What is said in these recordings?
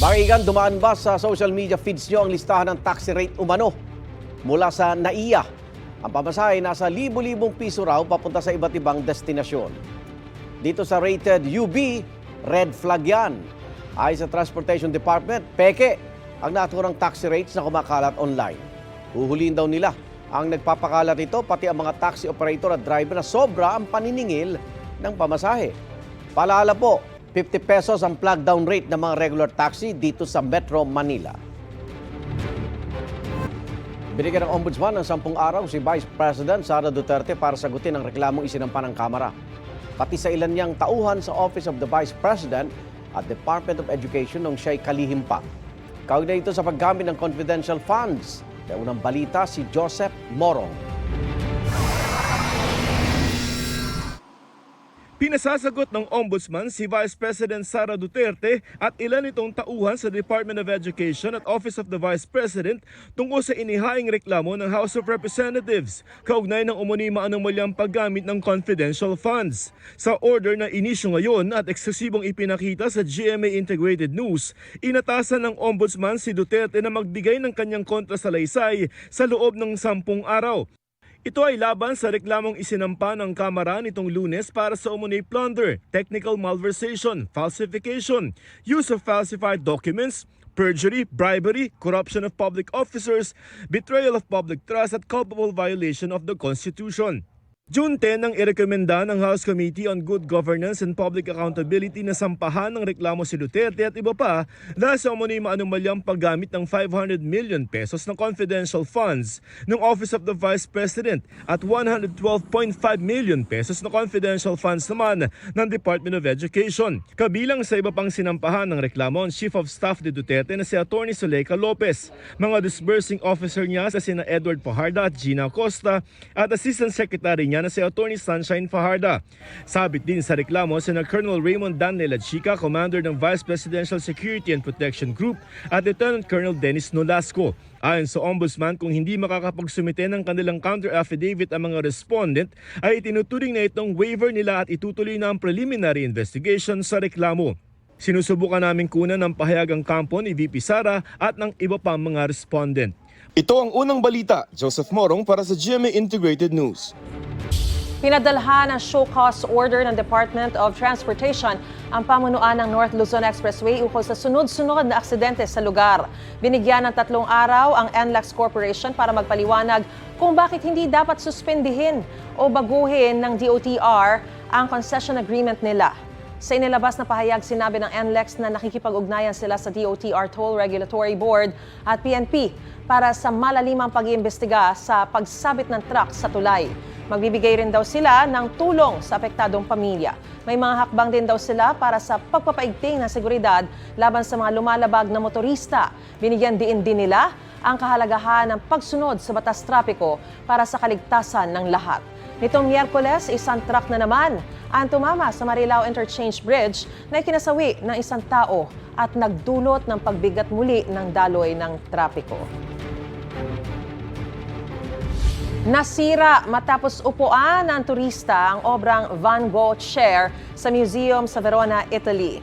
Mga igan, dumaan ba sa social media feeds nyo ang listahan ng taxi rate umano mula sa NAIA? Ang pamasahe nasa libo-libong piso raw papunta sa iba't ibang destinasyon. Dito sa rated UB, red flag yan. Ayon sa Transportation Department, peke ang naturang taxi rates na kumakalat online. Huhuliin daw nila ang nagpapakalat ito, pati ang mga taxi operator at driver na sobra ang paniningil ng pamasahe. Paalala po, 50 pesos ang plug down rate ng mga regular taxi dito sa Metro Manila. Binigyan ng ombudsman ng 10 araw si Vice President Sara Duterte para sagutin ang reklamong isinampa ng Kamara. Pati sa ilan niyang tauhan sa Office of the Vice President at Department of Education nung siya'y kalihim pa. Kaugnay ito sa paggamit ng confidential funds. May unang balita si Joseph Morong. Pinasasagot ng Ombudsman si Vice President Sara Duterte at ilan itong tauhan sa Department of Education at Office of the Vice President tungkol sa inihaing reklamo ng House of Representatives kaugnay ng umuni maanumalyang paggamit ng confidential funds. Sa order na inisyo ngayon at eksesibong ipinakita sa GMA Integrated News, inatasan ng Ombudsman si Duterte na magbigay ng kanyang kontrasalaysay sa loob ng sampung araw. Ito ay laban sa reklamong isinampa ng Kamara nitong lunes para sa umunay plunder, technical malversation, falsification, use of falsified documents, perjury, bribery, corruption of public officers, betrayal of public trust at culpable violation of the Constitution. June 10 nang irekomenda ng House Committee on Good Governance and Public Accountability na sampahan ng reklamo si Duterte at iba pa dahil sa umano'y maanumalyang paggamit ng 500 million pesos ng confidential funds ng Office of the Vice President at 112.5 million pesos na confidential funds naman ng Department of Education. Kabilang sa iba pang sinampahan ng reklamo ang Chief of Staff de Duterte na si Attorney Zuleika Lopez, mga disbursing officer niya sa sina Edward Fajarda at Gina Costa at Assistant Secretary niya na si Attorney Sunshine Fajarda. Sabit din sa reklamo sina Colonel Raymond Dan Chica, Commander ng Vice Presidential Security and Protection Group at Lieutenant Colonel Dennis Nolasco. Ayon sa Ombudsman, kung hindi makakapagsumite ng kanilang counter affidavit ang mga respondent, ay itinuturing na itong waiver nila at itutuloy na ang preliminary investigation sa reklamo. Sinusubukan namin kunan ng pahayagang kampo ni VP Sara at ng iba pang mga respondent. Ito ang unang balita. Joseph Morong para sa GMA Integrated News. Pinadalhan ng show cause order ng Department of Transportation ang pamunuan ng North Luzon Expressway ukol sa sunod-sunod na aksidente sa lugar. Binigyan ng tatlong araw ang NLEX Corporation para magpaliwanag kung bakit hindi dapat suspendihin o baguhin ng DOTR ang concession agreement nila. Sa inilabas na pahayag, sinabi ng NLEX na nakikipag-ugnayan sila sa DOTR Toll Regulatory Board at PNP para sa malalimang pag-iimbestiga sa pagsabit ng truck sa tulay. Magbibigay rin daw sila ng tulong sa apektadong pamilya. May mga hakbang din daw sila para sa pagpapaigting ng seguridad laban sa mga lumalabag na motorista. Binigyan din din nila ang kahalagahan ng pagsunod sa batas trapiko para sa kaligtasan ng lahat. Nitong Miyerkules, isang truck na naman ang tumama sa Marilao Interchange Bridge na ikinasawi ng isang tao at nagdulot ng pagbigat muli ng daloy ng trapiko. Nasira matapos upuan ng turista ang obrang Van Gogh chair sa museum sa Verona, Italy.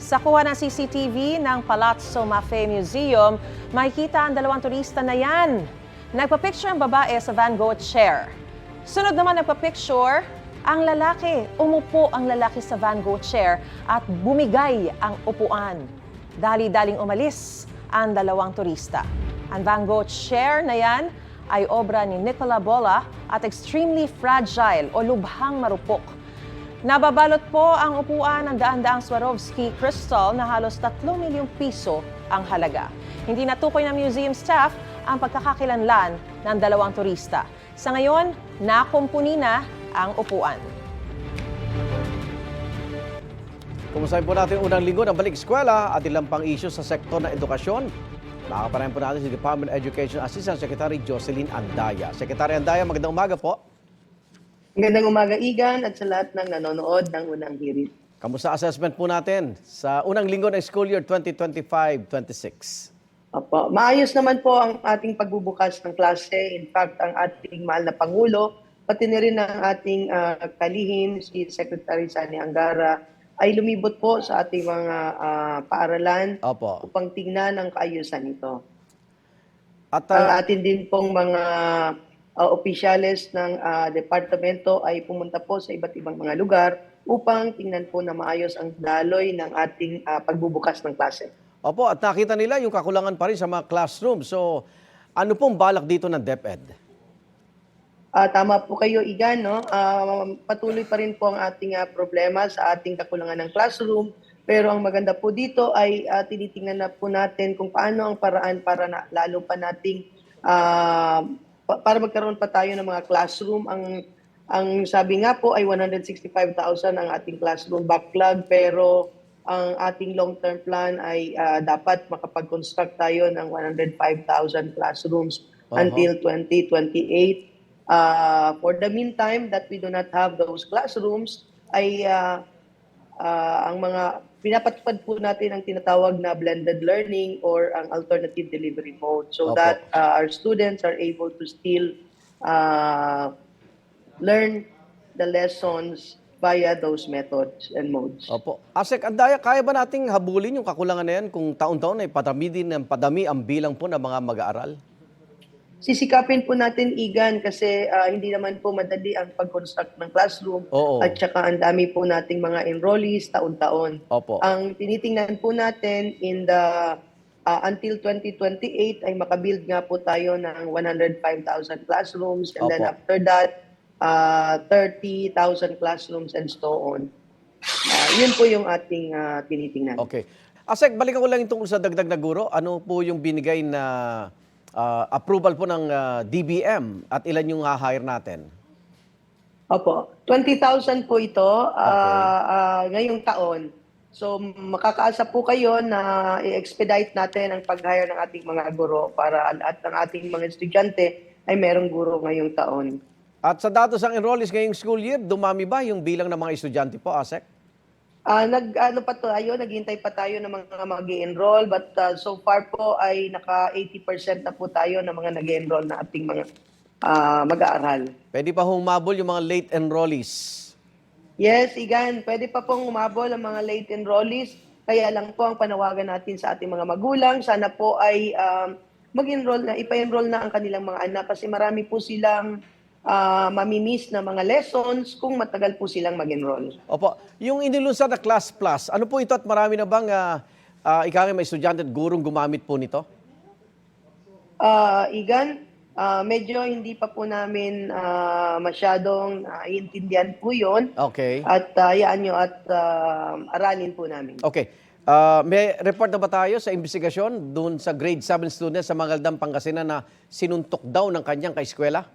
Sa kuha ng CCTV ng Palazzo Maffei Museum, makikita ang dalawang turista na yan. Nagpa-picture ang babae sa Van Gogh chair. Sunod naman nagpa-picture ang lalaki. Umupo ang lalaki sa Van Gogh chair at bumigay ang upuan. Dali-daling umalis ang dalawang turista. Ang Van Gogh chair na yan ay obra ni Nicola Bola at extremely fragile o lubhang marupok. Nababalot po ang upuan ng daan-daang Swarovski crystal na halos 3 milyong piso ang halaga. Hindi natukoy ng museum staff ang pagkakakilanlan ng dalawang turista. Sa ngayon, nakumpuni na ang upuan. Kumusahin po natin unang linggo ng balik eskwela at ilang pang isyu sa sektor ng edukasyon. Makakaparayan po natin si Department of Education Assistant Secretary Jocelyn Andaya. Secretary Andaya, magandang umaga po. Magandang umaga, Igan, at sa lahat ng nanonood ng unang hirit. Kamusta assessment po natin sa unang linggo ng school year 2025-26? Opo. Maayos naman po ang ating pagbubukas ng klase. In fact, ang ating mahal na Pangulo, pati na rin ang ating ah, kalihim, si Secretary Sani Angara, ay lumibot po sa ating mga ah, paaralan Opo. upang tingnan ang kaayusan nito. At Ang ah, atin din pong mga ah, opisyales ng ah, departamento ay pumunta po sa iba't ibang mga lugar upang tingnan po na maayos ang daloy ng ating ah, pagbubukas ng klase. opo, at nakita nila yung kakulangan pa rin sa mga classroom. So, ano pong balak dito ng DepEd? Ah, tama po kayo, Igan. No? Ah, patuloy pa rin po ang ating ah, problema sa ating kakulangan ng classroom. Pero ang maganda po dito ay ah, tinitingnan na po natin kung paano ang paraan para na, lalo pa nating ah, pa- para magkaroon pa tayo ng mga classroom. Ang ang sabi nga po ay 165,000 ang ating classroom backlog pero ang ating long-term plan ay ah, dapat makapag-construct tayo ng 105,000 classrooms Aha. until 2028. Uh, for the meantime that we do not have those classrooms, ay uh, uh, ang mga pinapatupad po natin ang tinatawag na blended learning or ang alternative delivery mode so Opo. that uh, our students are able to still uh, learn the lessons via those methods and modes. Opo. Asek, Andaya, kaya ba nating habulin yung kakulangan na yan kung taon-taon ay padami din ng padami ang bilang po ng mga mag-aaral? Sisikapin po natin, Igan, kasi ah, hindi naman po madali ang pag-construct ng classroom Oo. at saka ang dami po nating mga enrollees taon-taon. Opo. Ang tinitingnan po natin in the ah, until 2028 ay makabuild nga po tayo ng 105,000 classrooms and then Opo. after that ah, 30,000 classrooms and so on. Ah, yun po yung ating ah, tinitingnan. Okay. Asek, balikan ko lang tungkol sa dagdag na guro. Ano po yung binigay na ah, approval po ng ah, DBM at ilan yung ha-hire natin? Opo. 20,000 po ito ah, ah, ngayong taon. So makakaasa po kayo na i-expedite natin ang pag-hire ng ating mga guro para at ng ating mga estudyante ay merong guro ngayong taon. At sa datos ng enrollees ngayong school year, dumami ba yung bilang ng mga estudyante po, Asek? Ah, nag ano pa tayo, naghihintay pa tayo ng mga mag-enroll but ah, so far po ay naka 80% na po tayo ng mga nag-enroll na ating mga ah, mag-aaral. Pwede pa humabol yung mga late enrollees. Yes, Igan, pwede pa pong umabol ang mga late enrollees. Kaya lang po ang panawagan natin sa ating mga magulang, sana po ay um, mag-enroll na, ipa-enroll na ang kanilang mga anak kasi marami po silang uh, mamimiss na mga lessons kung matagal po silang mag-enroll. Opo, yung inilunsad na Class Plus, ano po ito at marami na bang uh, uh, ikaw may estudyante at gurong gumamit po nito? Ah, Igan, ah, medyo hindi pa po namin ah, masyadong naiintindihan po yun. Okay. At uh, yaan nyo at ah, aralin po namin. Okay. Ah, may report na ba tayo sa investigasyon doon sa grade 7 student sa Mangaldam, Pangasinan na sinuntok daw ng kanyang kaeskwela?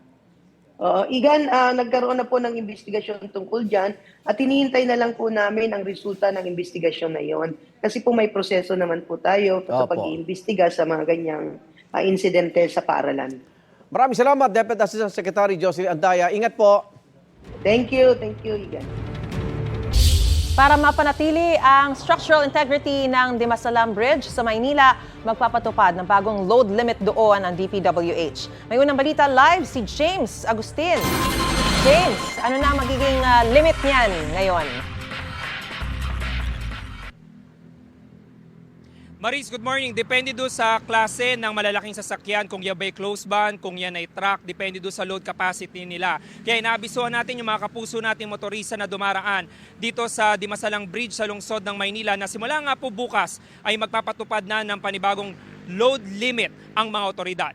Oo, Igan, ah, nagkaroon na po ng investigasyon tungkol dyan at hinihintay na lang po namin ang resulta ng investigasyon na yon. Kasi po may proseso naman po tayo sa Opo. pag-iimbestiga sa mga ganyang ah, insidente sa paaralan. Maraming salamat, Deputy Assistant Secretary Jocelyn Andaya. Ingat po. Thank you, thank you, Igan. Para mapanatili ang structural integrity ng Dimasalam Bridge sa Maynila, magpapatupad ng bagong load limit doon ang DPWH. May unang balita live si James Agustin. James, ano na magiging ah, limit niyan ngayon? Maris, good morning. Depende do sa klase ng malalaking sasakyan, kung yan ba'y close van, kung yan ay truck, depende do sa load capacity nila. Kaya inaabisuhan natin yung mga kapuso nating motorista na dumaraan dito sa Dimasalang Bridge sa lungsod ng Maynila na simula nga po bukas ay magpapatupad na ng panibagong load limit ang mga otoridad.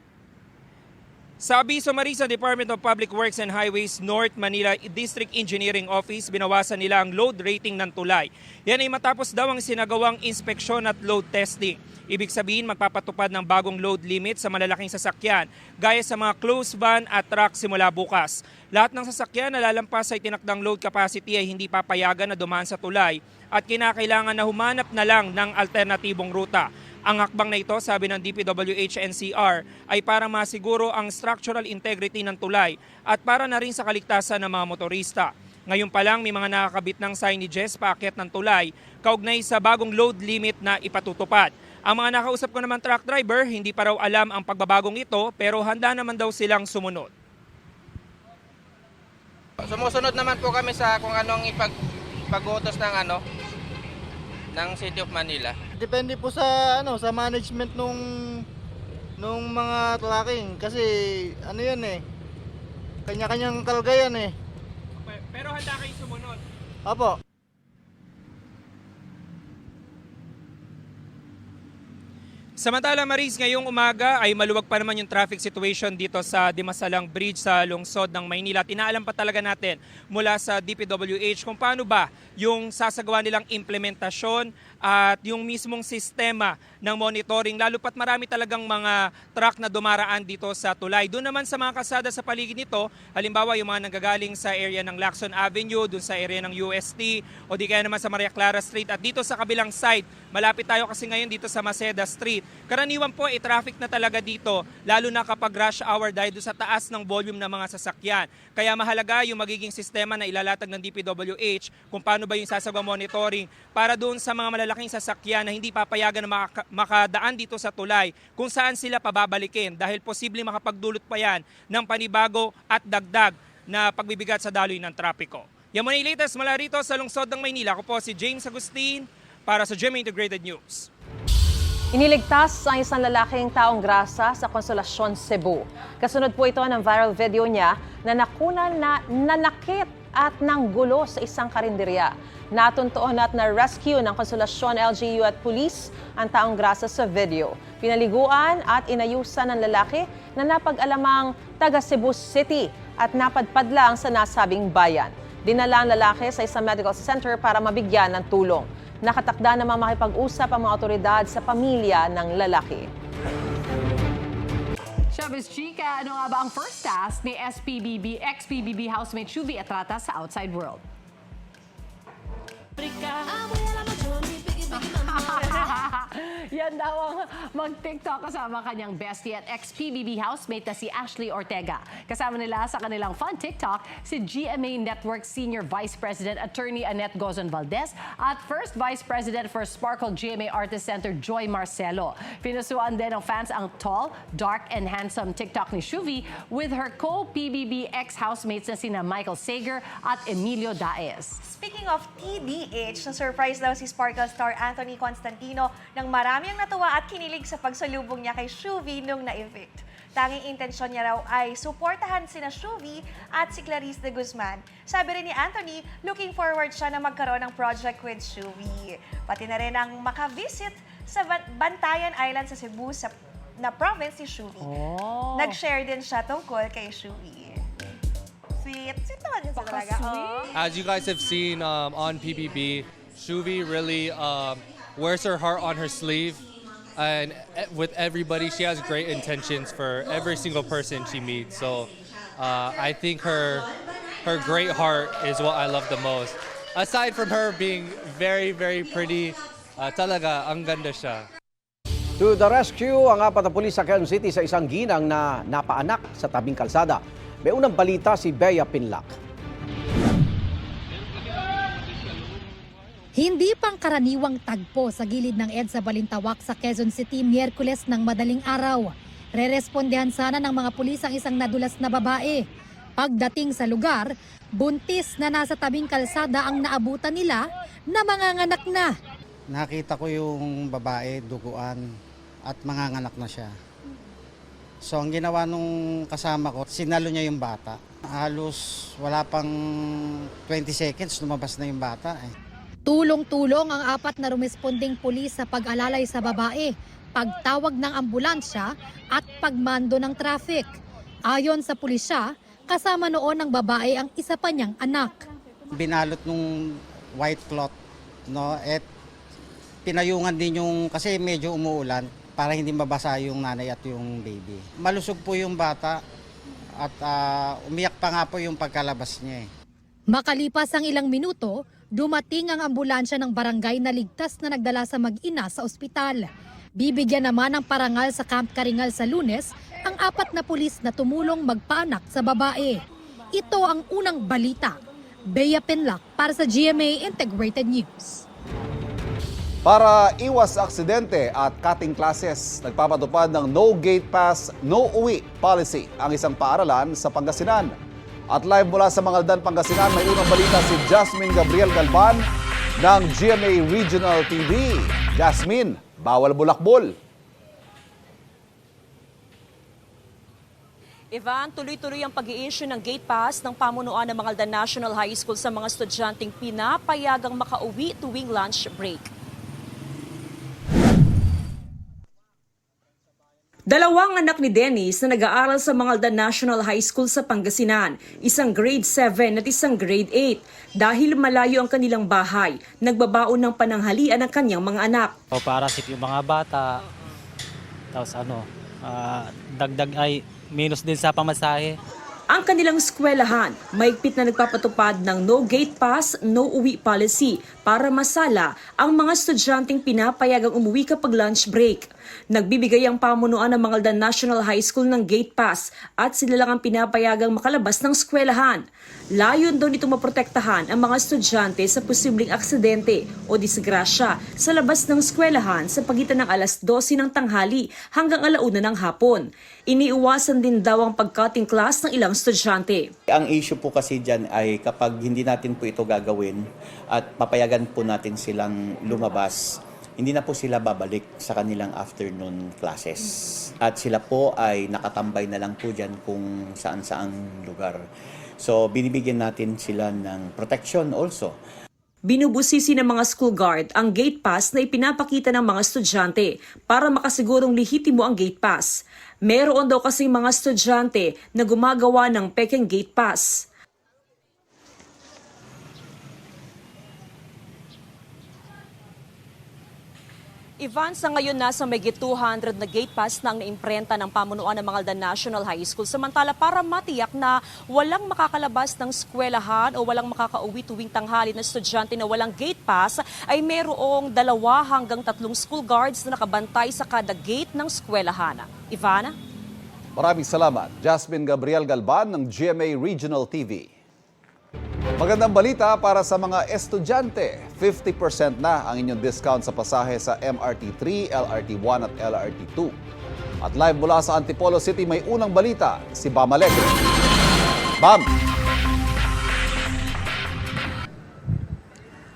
Sa abiso Marisa Department of Public Works and Highways North Manila District Engineering Office, binawasan nila ang load rating ng tulay. Yan ay matapos daw ang sinagawang inspeksyon at load testing. Ibig sabihin magpapatupad ng bagong load limit sa malalaking sasakyan gaya sa mga closed van at truck simula bukas. Lahat ng sasakyan na lalampas sa itinakdang load capacity ay hindi papayagan na dumaan sa tulay at kinakailangan na humanap na lang ng alternatibong ruta. Ang hakbang na ito, sabi ng DPWH-NCR, ay para masiguro ang structural integrity ng tulay at para na rin sa kaligtasan ng mga motorista. Ngayon pa lang may mga nakakabit ng signages paakyat ng tulay kaugnay sa bagong load limit na ipatutupad. Ang mga nakausap ko naman truck driver, hindi pa raw alam ang pagbabagong ito pero handa naman daw silang sumunod. Sumusunod naman po kami sa kung anong ipag, ng ano, ng City of Manila. Depende po sa ano sa management nung nung mga tracking kasi ano yan eh. Kanya-kanyang kalagayan eh. Pero handa kayo sumunod. Apo. Samantala Maris, ngayong umaga ay maluwag pa naman yung traffic situation dito sa Dimasalang Bridge sa lungsod ng Maynila. Tinaalam pa talaga natin mula sa DPWH kung paano ba yung sasagawa nilang implementasyon at yung mismong sistema ng monitoring lalo pat marami talagang mga truck na dumaraan dito sa tulay. Doon naman sa mga kasada sa paligid nito, halimbawa yung mga nanggagaling sa area ng Lacson Avenue, doon sa area ng UST o di kaya naman sa Maria Clara Street at dito sa kabilang side, malapit tayo kasi ngayon dito sa Maceda Street. Karaniwan po ay traffic na talaga dito lalo na kapag rush hour dahil sa taas ng volume ng mga sasakyan. Kaya mahalaga yung magiging sistema na ilalatag ng DPWH kung paano ba yung sasagawa monitoring para doon sa mga malalaking sasakyan na hindi papayagan na maka- makadaan dito sa tulay kung saan sila pababalikin dahil posible makapagdulot pa yan ng panibago at dagdag na pagbibigat sa daloy ng trapiko. Yan muna yung latest mula rito sa lungsod ng Maynila. Ako po si James Agustin para sa GMA Integrated News. Iniligtas ang isang lalaking taong grasa sa Consolacion, Cebu. Kasunod po ito ng viral video niya na nakunan na nanakit at nanggulo sa isang karinderya. Natuntoon at na-rescue ng Consolacion LGU at pulis ang taong grasa sa video. Pinaliguan at inayusan ng lalaki na napag-alamang taga Cebu City at napadpad lang sa nasabing bayan. Dinala ang lalaki sa isang medical center para mabigyan ng tulong. Nakatakda namang makipag-usap ang mga otoridad sa pamilya ng lalaki. Showbiz Chica, ano nga ba ang first task ni SPBB, ex-PBB housemate Shuvi Atrata sa outside world? Yan daw ang mag-TikTok kasama kanyang bestie at ex-PBB housemate na si Ashley Ortega. Kasama nila sa kanilang fun TikTok si GMA Network Senior Vice President Attorney Annette Gozon Valdez at First Vice President for Sparkle GMA Artist Center Joy Marcelo. Pinusuan din ng fans ang tall, dark, and handsome TikTok ni Shuvi with her co-PBB ex-housemates na sina Michael Sager at Emilio Daes. Speaking of TDH, na-surprise daw si Sparkle star Anthony Constantino nang marami ang natuwa at kinilig sa pagsalubong niya kay Shuvi nung na-evict. Tanging intensyon niya raw ay suportahan sina Shuvi at si Clarice de Guzman. Sabi rin ni Anthony, looking forward siya na magkaroon ng project with Shuvi. Pati na rin ang makavisit sa Ban- Bantayan Island sa Cebu sa, na province si Shuvi. Oh. Nag-share din siya tungkol kay Shuvi. Sweet. Sweet naman yun talaga. Oo. As you guys have seen um, on PBB, Shuvi really um, wears her heart on her sleeve. And e- with everybody, she has great intentions for every single person she meets. So uh, I think her, her great heart is what I love the most. Aside from her being very, very pretty, uh, talaga, ang ganda siya. To the rescue, ang apat na pulis sa Quezon City sa isang ginang na napaanak sa tabing kalsada. May unang balita si Bea Pinlac. Hindi pangkaraniwang tagpo sa gilid ng EDSA Balintawak sa Quezon City Miyerkules ng madaling araw. Rerespondehan sana ng mga pulis ang isang nadulas na babae. Pagdating sa lugar, buntis na nasa tabing kalsada ang naabutan nila na manganganak na. Nakita ko yung babae duguan at manganganak na siya. So ang ginawa nung kasama ko, sinalo niya yung bata. Halos wala pang 20 seconds lumabas na yung bata eh. Tulong-tulong ang apat na rumesponding pulis sa pag-alalay sa babae, pagtawag ng ambulansya at pagmando ng traffic. Ayon sa pulisya, kasama noon ng babae ang isa pa niyang anak. Binalot nung white cloth, no? At pinayungan din yung, kasi medyo umuulan, para hindi mabasa yung nanay at yung baby. Malusog po yung bata at ah, umiyak pa nga po yung pagkalabas niya eh. Makalipas ang ilang minuto, dumating ang ambulansya ng barangay na ligtas na nagdala sa mag-ina sa ospital. Bibigyan naman ng parangal sa Camp Karingal sa lunes ang apat na pulis na tumulong magpaanak sa babae. Ito ang unang balita. Bea Penlac para sa GMA Integrated News. Para iwas aksidente at cutting classes, nagpapatupad ng No Gate Pass, No Uwi policy ang isang paaralan sa Pangasinan. At live mula sa Mangaldan, Pangasinan, may unang balita si Jasmine Gabriel Galban. ng GMA Regional TV. Jasmine, bawal bulakbol. Ivan, tuloy-tuloy ang pag issue ng gate pass ng pamunuan ng Mangaldan National High School sa mga estudyanteng pinapayagang makauwi tuwing lunch break. Dalawang anak ni Dennis na nag-aaral sa Mangaldan National High School sa Pangasinan, isang grade 7 at isang grade 8. Dahil malayo ang kanilang bahay, nagbabaon ng pananghalian ang kanyang mga anak. O para sa yung mga bata. Tapos ano, ah, dagdag ay minus din sa pamasahe. Ang kanilang eskwelahan, maigpit na nagpapatupad ng no gate pass, no uwi policy para masala ang mga estudyanteng pinapayagang umuwi kapag lunch break. Nagbibigay ang pamunuan ng Mangaldan National High School ng gate pass at sila lang ang pinapayagang makalabas ng eskwelahan. Layon daw nito maprotektahan ang mga estudyante sa posibleng aksidente o disgrasya sa labas ng eskwelahan sa pagitan ng alas 12 ng tanghali hanggang alauna ng hapon. Iniiwasan din daw ang pag-cutting class ng ilang estudyante. Ang issue po kasi dyan ay kapag hindi natin po ito gagawin at papayagan po natin silang lumabas, hindi na po sila babalik sa kanilang afternoon classes. At sila po ay nakatambay na lang po dyan kung saan-saang lugar. So binibigyan natin sila ng protection also. Binubusisi ng mga school guard ang gate pass na ipinapakita ng mga estudyante para makasigurong lehitimo ang gate pass. Meron daw kasing mga estudyante na gumagawa ng pekeng gate pass. Ivan, sa ngayon nasa may 200 na gate pass na ang naimprenta ng pamunuan ng Mangaldan National High School. Samantala para matiyak na walang makakalabas ng eskwelahan o walang makakauwi tuwing tanghali na estudyante na walang gate pass, ay mayroong dalawa hanggang tatlong school guards na nakabantay sa kada gate ng eskwelahan. Ivana? Maraming salamat, Jasmine Gabriel Galban ng GMA Regional TV. Magandang balita para sa mga estudyante. 50% na ang inyong discount sa pasahe sa MRT3, LRT1 at LRT2. At live mula sa Antipolo City may unang balita, si Bam Alegre. Bam!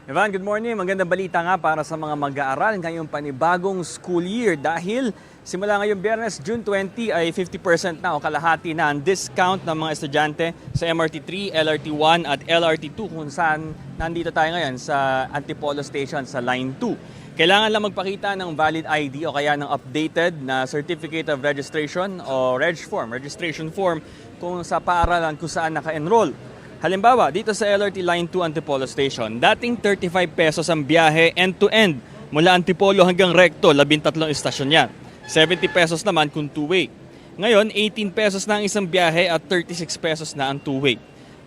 Ivan, good morning. Magandang balita nga para sa mga mag-aaral ngayong panibagong school year dahil simula ngayong biyernes, June 20 ay 50% na o kalahati na ang discount ng mga estudyante sa MRT3, LRT1 at LRT2 kung saan nandito tayo ngayon sa Antipolo Station sa Line 2. Kailangan lang magpakita ng valid ID o kaya ng updated na Certificate of Registration o Reg Form, registration form kung sa paaralan kung saan naka-enroll. Halimbawa, dito sa LRT Line 2 Antipolo Station, dating 35 pesos ang biyahe end-to-end mula Antipolo hanggang Recto, 13 istasyon yan. 70 pesos naman kung two-way. Ngayon, 18 pesos na ang isang biyahe at 36 pesos na ang two-way.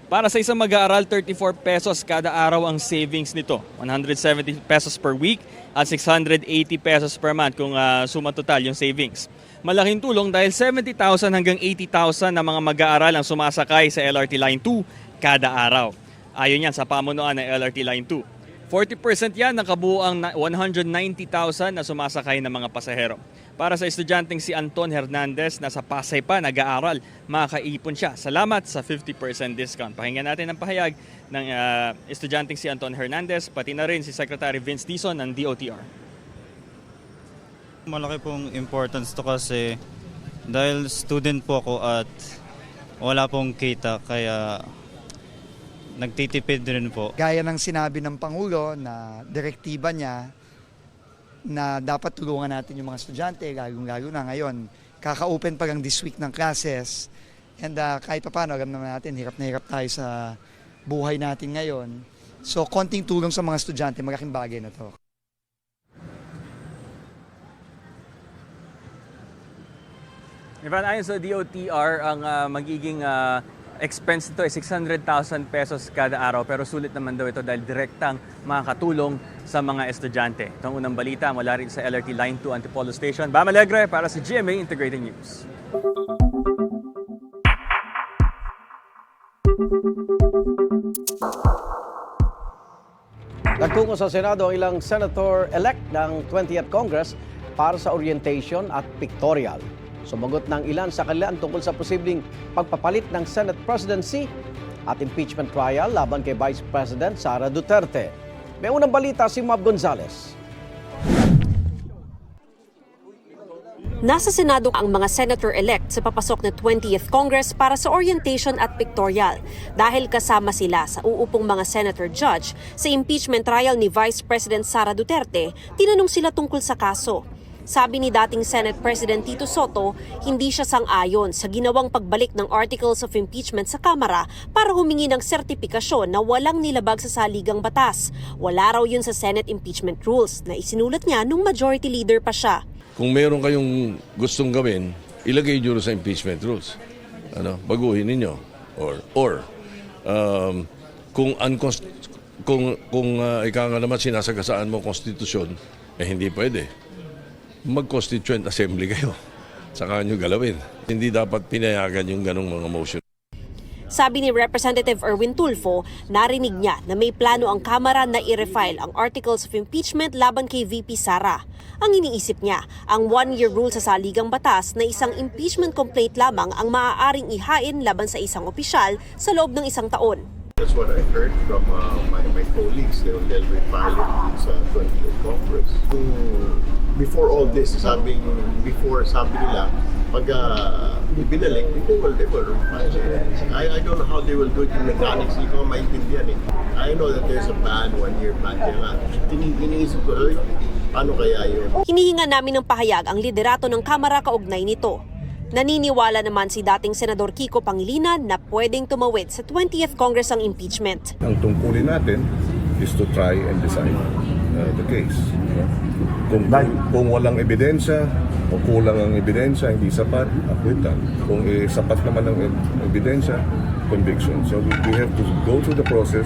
Para sa isang mag-aaral, 34 pesos kada araw ang savings nito. 170 pesos per week at 680 pesos per month kung uh, suma total yung savings. Malaking tulong dahil 70,000 hanggang 80,000 na mga mag-aaral ang sumasakay sa LRT Line 2 kada araw. Ayon yan sa pamunuan ng LRT Line 2. 40% yan ng kabuuang 190,000 na sumasakay ng mga pasahero. Para sa estudyanteng si Anton Hernandez na sa Pasay pa nag-aaral, makakaipon siya. Salamat sa 50% discount. Pakinggan natin ang pahayag ng uh, estudyanteng si Anton Hernandez, pati na rin si Secretary Vince Dizon ng DOTR. Malaki pong importance to kasi dahil student po ako at wala pong kita kaya nagtitipid rin po. Gaya ng sinabi ng Pangulo na direktiba niya na dapat tulungan natin yung mga estudyante, lalo-lalo na ngayon. Kaka-open pa lang this week ng classes. And uh, kahit pa paano, alam naman natin, hirap na hirap tayo sa buhay natin ngayon. So, konting tulong sa mga estudyante, malaking bagay na to. Ivan, ayon sa DOTR, ang uh, magiging uh, expense nito ay 600,000 pesos kada araw pero sulit naman daw ito dahil direktang makakatulong sa mga estudyante. Ito ang unang balita mula rin sa LRT Line 2 Antipolo Station. Bam Alegre para sa GMA Integrated News. Nagtungo sa Senado ang ilang senator-elect ng 20th Congress para sa orientation at pictorial. Sumagot ng ilan sa kanila tungkol sa posibleng pagpapalit ng Senate presidency at impeachment trial laban kay Vice President Sara Duterte. May unang balita si Mab Gonzales. Nasa Senado ang mga senator-elect sa papasok na 20th Congress para sa orientation at pictorial dahil kasama sila sa uupong mga senator judge sa impeachment trial ni Vice President Sara Duterte, tinanong sila tungkol sa kaso. Sabi ni dating Senate President Tito Soto, hindi siya sang-ayon sa ginawang pagbalik ng articles of impeachment sa Kamara para humingi ng sertipikasyon na walang nilabag sa saligang batas. Wala raw yun sa Senate impeachment rules na isinulat niya nung majority leader pa siya. Kung meron kayong gustong gawin, ilagay nyo sa impeachment rules. Ano, baguhin ninyo. Or, or um, kung, unconst- kung, kung uh, ika nga naman sinasagasaan mo konstitusyon, eh hindi pwede. Mag-constituent assembly kayo. Saka nyo galawin. Hindi dapat pinayagan yung ganong mga motion. Sabi ni Representative Erwin Tulfo, narinig niya na may plano ang Kamara na i-refile ang articles of impeachment laban kay VP Sara. Ang iniisip niya, ang one-year rule sa saligang batas na isang impeachment complaint lamang ang maaaring ihain laban sa isang opisyal sa loob ng isang taon. That's what I heard from uh, my, my colleagues. They'll, they'll refile it sa 20th Congress. Kung before all this, sabi, before sabi nila, pag uh, binalik, they will, they will refile it. I, I don't know how they will do it in mechanics. Hindi ko maintindihan eh. I know that there's a ban, one-year ban. Kaya nga, tini- iniisip ko, "Ay, paano kaya yun? Hinihinga namin ng pahayag ang liderato ng Kamara kaugnay nito. Naniniwala naman si dating Senador Kiko Pangilinan na pwedeng tumawid sa 20th Congress ang impeachment. Ang tungkulin natin is to try and decide uh, the case. Kung, kung walang ebidensya o kulang ang ebidensya, hindi sapat, acquittal. Kung eh, sapat naman ang eb- ebidensya, conviction. So we, we have to go through the process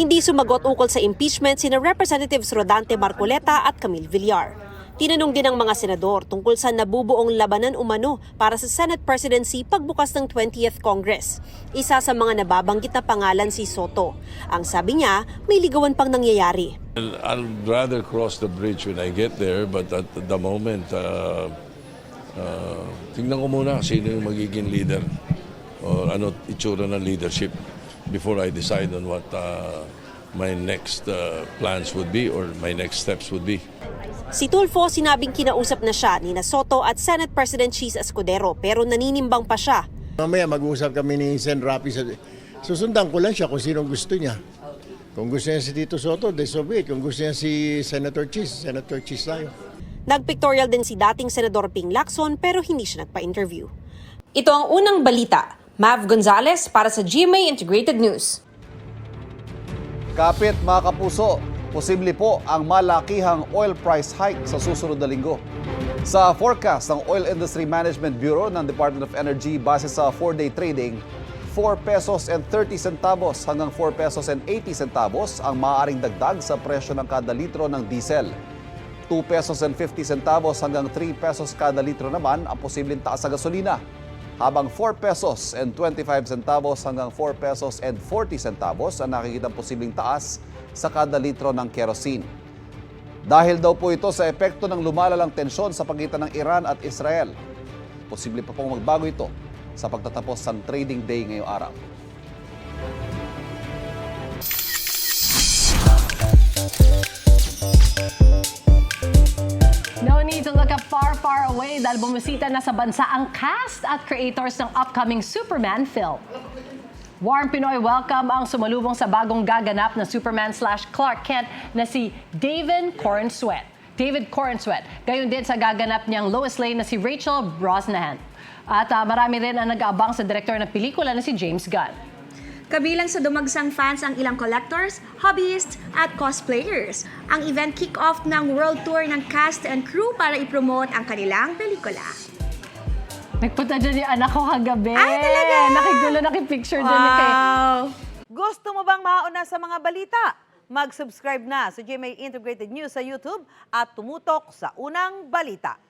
Hindi sumagot ukol sa impeachment sina Representatives Rodante Marcoleta at Camille Villar. Tinanong din ng mga senador tungkol sa nabubuong labanan umano para sa Senate presidency pagbukas ng 20th Congress. Isa sa mga nababanggit na pangalan si Soto. Ang sabi niya, may ligawan pang nangyayari. I'll, rather cross the bridge when I get there, but at the moment, uh, uh, tingnan ko muna sino yung magiging leader o ano itsura ng leadership before I decide on what uh, my next uh, plans would be or my next steps would be. Si Tulfo sinabing kinausap na siya ni Soto at Senate President Cheese Escudero pero naninimbang pa siya. Mamaya mag-uusap kami ni Sen. Rapi. Sa, susundan ko lang siya kung sino gusto niya. Kung gusto niya si Tito Soto, de so be it. Kung gusto niya si Senator Cheese, Senator Cheese tayo. Nagpictorial din si dating Senador Ping Lacson pero hindi siya nagpa-interview. Ito ang unang balita. Mav Gonzalez para sa GMA Integrated News. Kapit mga kapuso, posible po ang malakihang oil price hike sa susunod na linggo. Sa forecast ng Oil Industry Management Bureau ng Department of Energy base sa 4-day trading, 4 pesos and 30 centavos hanggang 4 pesos and 80 centavos ang maaaring dagdag sa presyo ng kada litro ng diesel. 2 pesos and 50 centavos hanggang 3 pesos kada litro naman ang posibleng taas sa gasolina habang 4 pesos and 25 centavos hanggang 4 pesos and 40 centavos ang nakikitang posibleng taas sa kada litro ng kerosene. Dahil daw po ito sa epekto ng lumalalang tensyon sa pagitan ng Iran at Israel. Posible pa pong magbago ito sa pagtatapos ng trading day ngayong araw. No need to look up far, far away dahil bumisita na sa bansa ang cast at creators ng upcoming Superman film. Warm Pinoy welcome ang sumalubong sa bagong gaganap na Superman slash Clark Kent na si David Cornsweet. David Cornsweet. Gayon din sa gaganap niyang Lois Lane na si Rachel Brosnahan. At ah, marami rin ang nag-aabang sa direktor ng pelikula na si James Gunn. Kabilang sa dumagsang fans ang ilang collectors, hobbyists at cosplayers. Ang event kick-off ng world tour ng cast and crew para ipromote ang kanilang pelikula. Nagpunta dyan yung anak ko kagabi. Ay, talaga? Nakigulo, nakipicture din ni kay... Gusto mo bang mauna sa mga balita? Mag-subscribe na sa GMA Integrated News sa YouTube at tumutok sa unang balita.